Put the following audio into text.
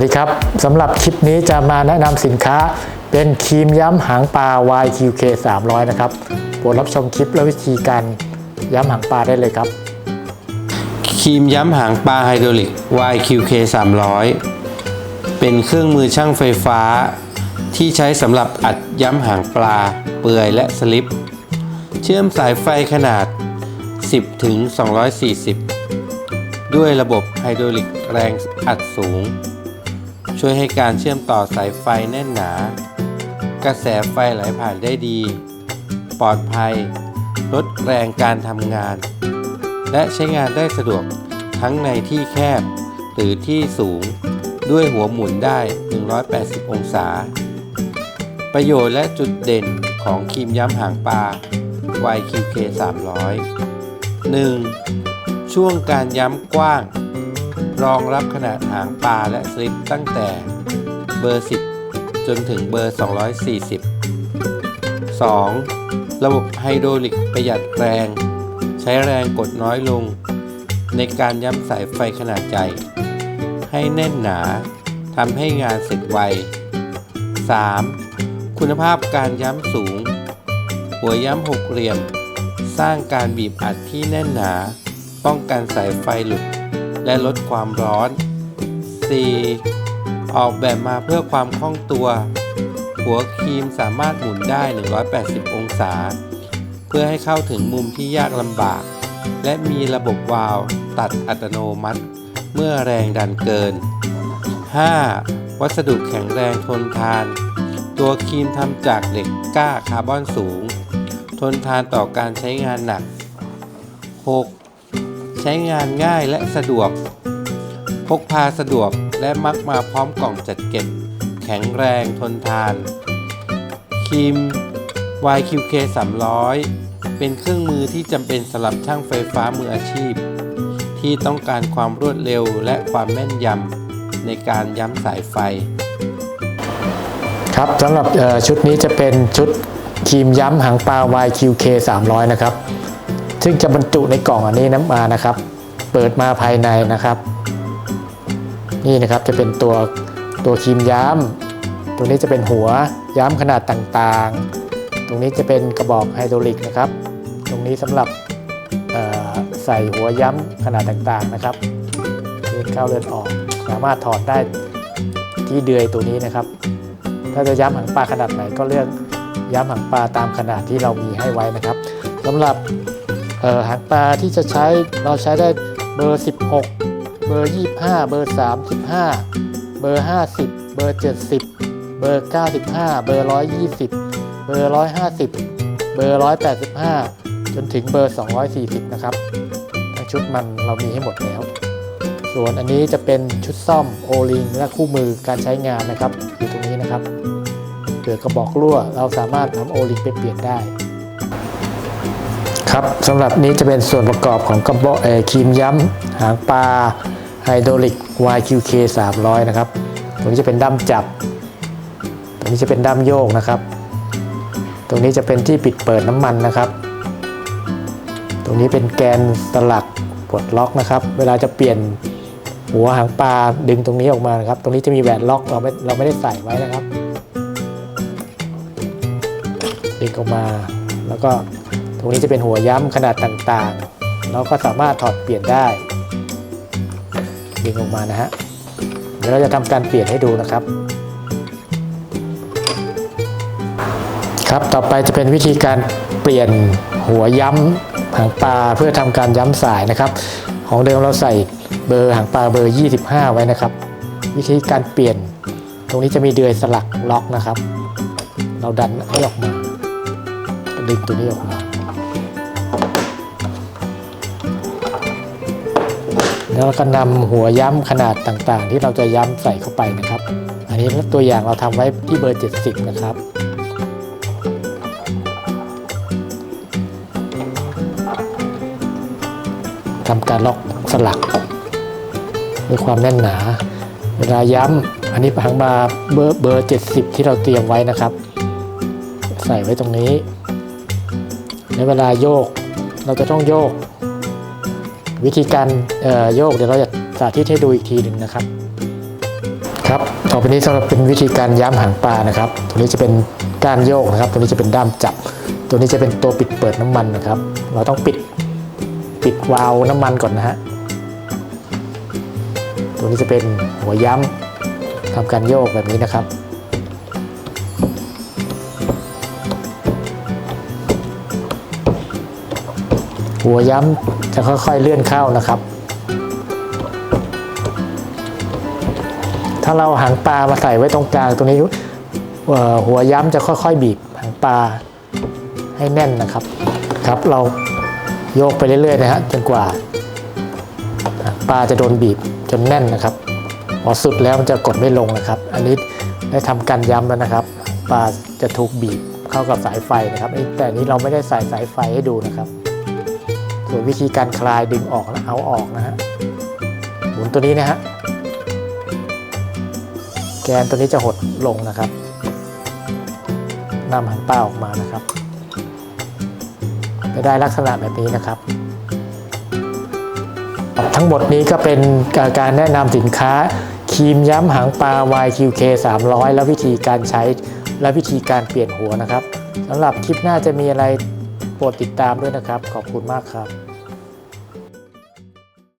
วัสดีครับสำหรับคลิปนี้จะมาแนะนำสินค้าเป็นครีมย้ำหางปลา YQK 300 นะครับโปรดรับชมคลิปและวิธีการย้ำหางปลาได้เลยครับครีมย้ำหางปลาไฮดรอลิก YQK 300 เป็นเครื่องมือช่างไฟฟ้า ที่ใช้สำหรับอัดย้ำหางปลา เปื่อยและสลิป เชื่อมสายไฟขนาด 10 ถึง 240 ด้วยระบบไฮดรอลิกแรงอัดสูง ช่วยให้การเชื่อมต่อสายไฟแน่นหนา กระแสไฟไหลผ่านได้ดี ปลอดภัย ลดแรงการทำงาน และใช้งานได้สะดวกทั้งในที่แคบ หรือที่สูงด้วยหัวหมุนได้ 180 องศา ประโยชน์และจุดเด่นของครีมย้ำหางปลา YQK 300 1. ช่วงการย้ำกว้าง รองรับขนาดหางปลาและสลิปตั้งแต่เบอร์ 10 จนถึงเบอร์ 240 2. ระบบไฮดรอลิกประหยัดแรง ใช้แรงกดน้อยลง ในการย้ำสายไฟขนาดใหญ่ให้แน่นหนาทำให้งานเสร็จไว 3. คุณภาพการย้ำสูง หัวย้ำหกเหลี่ยม สร้างการบีบอัดที่แน่นหนา ป้องกันสายไฟหลุด และลดความร้อน 4. ออกแบบมาเพื่อความคล่องตัว หัวครีมสามารถหมุนได้ 180 องศา เพื่อให้เข้าถึงมุมที่ยากลำบาก และมีระบบวาล์วตัดอัตโนมัติ เมื่อแรงดันเกิน 5. วัสดุแข็งแรงทนทาน ตัวครีมทำจากเหล็กกล้าคาร์บอนสูง ทนทานต่อการใช้งานหนัก 6. ใช้งานง่ายและสะดวก พกพาสะดวกและมักมาพร้อมกล่องจัดเก็บ แข็งแรงทนทาน ครีม YQK 300 เป็นเครื่องมือที่จำเป็นสำหรับช่างไฟฟ้ามืออาชีพ ที่ต้องการความรวดเร็วและความแม่นยำในการย้ำสายไฟ ครับสำหรับชุดนี้จะเป็นชุดครีมย้ำหางปลา YQK 300 นะครับ ซึ่งจะบรรจุในกล่องอันนี้น้ำมานะครับ เปิดมาภายในนะครับ นี่นะครับจะเป็นตัวตัวครีมย้ำตรงนี้จะเป็นหัวย้ำขนาดต่างๆ ตรงนี้จะเป็นกระบอกไฮดรอลิกนะครับ ตรงนี้สำหรับใส่หัวย้ำขนาดต่างๆนะครับเลื่อนเข้าเลื่อนออก สามารถถอดได้ที่เดือยตัวนี้นะครับ ถ้าจะย้ำหางปลาขนาดไหนก็เลือกย้ำหางปลาตามขนาดที่เรามีให้ไว้นะครับสำหรับ หางปลาที่จะใช้เราใช้ได้เบอร์ 16 เบอร์ 25 เบอร์ 35 เบอร์ 50 เบอร์ 70 เบอร์ 95 เบอร์ 120 เบอร์ 150 เบอร์ 185 จนถึงเบอร์ 240 นะครับทั้งชุดมันเรามีให้หมดแล้ว ส่วนอันนี้จะเป็นชุดซ่อมโอลิงและคู่มือการใช้งานนะครับอยู่ตรงนี้นะครับเกิดกระบอกรั่วเราสามารถนำโอลิงไปเปลี่ยนได้ ครับสำหรับนี้จะเป็นส่วนประกอบของกระบอกเอครีมย้ำหางปลาไฮโดรลิก YQK 300 นะครับตรงนี้จะเป็นด้ามจับตรงนี้จะเป็นด้ามโยกนะครับ ตรงนี้จะเป็นที่ปิดเปิดน้ำมันนะครับ ตรงนี้เป็นแกนสลักปลดล็อกนะครับ เวลาจะเปลี่ยนหัวหางปลาดึงตรงนี้ออกมานะครับ ตรงนี้จะมีแหวนล็อกเราไม่เราไม่ได้ใส่ไว้นะครับ ดึงออกมาแล้วก็ รงนี้จะเป็นหัวย้ำขนาดต่างๆ เราก็สามารถถอดเปลี่ยนได้ดึงออกมานะฮะ เดี๋ยวเราจะทำการเปลี่ยนให้ดูนะครับ ครับต่อไปจะเป็นวิธีการเปลี่ยนหัวย้ำหางปลาเพื่อทำการย้ำสายนะครับ ของเดิมเราใส่เบอร์หางปลาเบอร์ 25 ไว้นะครับ วิธีการเปลี่ยน ตรงนี้จะมีเดือยสลักล็อกนะครับ เราดันให้ออกมาดึงตัวนี้ออกมา แล้วก็นำหัวย้ำขนาดต่างๆ ที่เราจะย้ำใส่เข้าไปนะครับ อันนี้ตัวอย่างเราทำไว้ที่เบอร์ 70 นะครับทำการล็อกสลักด้วยความแน่นหนา เวลาย้ำอันนี้ผังมาเบอร์เบอร์ 70 ที่เราเตรียมไว้นะครับ ใส่ไว้ตรงนี้ ในเวลาโยกเราจะต้องโยก วิธีการโยกเดี๋ยวเราจะสาธิตให้ดูอีกทีหนึ่งนะครับ ครับต่อไปนี้สำหรับเป็นวิธีการย้ำหางปลานะครับ ตัวนี้จะเป็นก้านโยกนะครับ ตัวนี้จะเป็นด้ามจับ ตัวนี้จะเป็นตัวปิดเปิดน้ำมันนะครับ เราต้องปิดปิดวาล์วน้ำมันก่อนนะฮะตัวนี้จะเป็นหัวย้ำทำการโยกแบบนี้นะครับหัวย้ำ จะค่อยๆเลื่อนเข้านะครับ ถ้าเราหางปลามาใส่ไว้ตรงกลางตรงนี้หัวย้ำจะค่อยๆ บีบหางปลาให้แน่นนะครับ ครับเราโยกไปเรื่อยๆนะฮะจนกว่าปลาจะโดนบีบจนแน่นนะครับพอสุดแล้วมันจะกดไม่ลงนะครับ อันนี้ได้ทำการย้ำแล้วนะครับ ปลาจะถูกบีบเข้ากับสายไฟนะครับแต่อันนี้เราไม่ได้ใส่สายไฟให้ดูนะครับ ส่วนวิธีการคลายดึงออกและเอาออกนะฮะหมุนตัวนี้นะฮะแกนตัวนี้จะหดลงนะครับนำหางปลาออกมานะครับจะได้ลักษณะแบบนี้นะครับ ทั้งหมดนี้ก็เป็นการแนะนำสินค้าครีมย้ำหางปลา YQK 300 และวิธีการใช้และวิธีการเปลี่ยนหัวนะครับสำหรับคลิปหน้าจะมีอะไร โปรดติดตามด้วยนะครับ ขอบคุณมากครับ